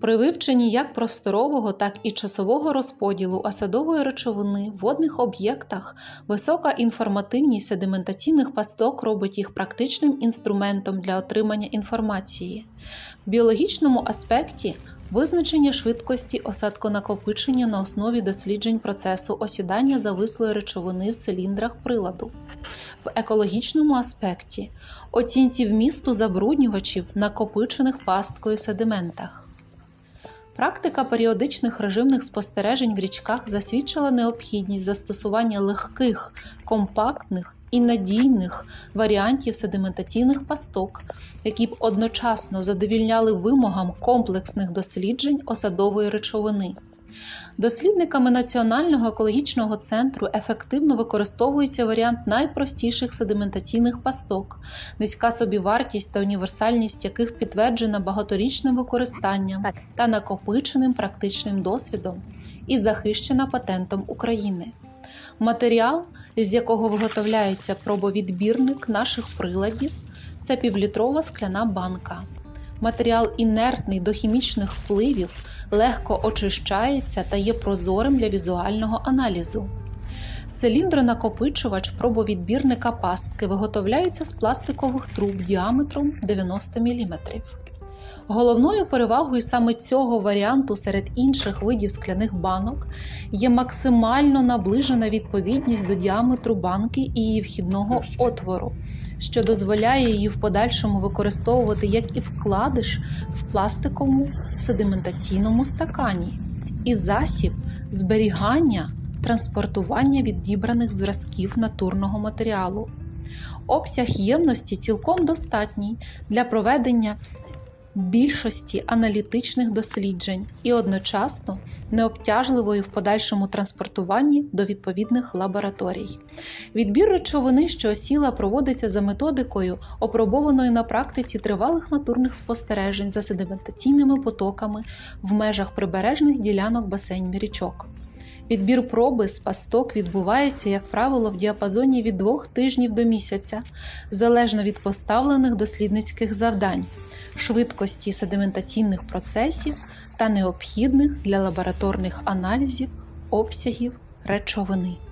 При вивченні як просторового, так і часового розподілу осадової речовини в водних об'єктах висока інформативність sedimентаційних пасток робить їх практичним інструментом для отримання інформації. В біологічному аспекті визначення швидкості осадконакопичення на основі досліджень процесу осідання завислої речовини в циліндрах приладу. В екологічному аспекті оцінці вмісту забруднювачів накопичених пасткою sedimентах. Практика періодичних режимних спостережень в річках засвідчила необхідність застосування легких, компактних і надійних варіантів седиментаційних пасток, які б одночасно задовільняли вимогам комплексних досліджень осадової речовини. Дослідниками Національного екологічного центру ефективно використовується варіант найпростіших sedimентаційних пасток, низька собівартість та універсальність яких підтверджена багаторічним використанням та накопиченим практичним досвідом і захищена патентом України. Матеріал, з якого виготовляється пробовідбірник наших приладів, це півлітрова скляна банка. Матеріал інертний до хімічних впливів, легко очищається та є прозорим для візуального аналізу. Циліндронакопичувач пробовідбірника пастки виготовляється з пластикових труб діаметром 90 мм. Головною перевагою саме цього варіанту серед інших видів скляних банок є максимально наближена відповідність до діаметру банки і її вхідного отвору, що дозволяє її в подальшому використовувати як і вкладиш в пластиковому седиментаційному стакані, і засіб зберігання транспортування відібраних зразків натурного матеріалу. Обсяг ємності цілком достатній для проведення більшості аналітичних досліджень і одночасно необтяжливої в подальшому транспортуванні до відповідних лабораторій. Відбір речовини, що осіла, проводиться за методикою, опробованою на практиці тривалих натурних спостережень за sedimентаційними потоками в межах прибережних ділянок басейнів річок. Відбір проби з пасток відбувається, як правило, в діапазоні від двох тижнів до місяця, залежно від поставлених дослідницьких завдань, швидкості седиментаційних процесів та необхідних для лабораторних аналізів обсягів речовини.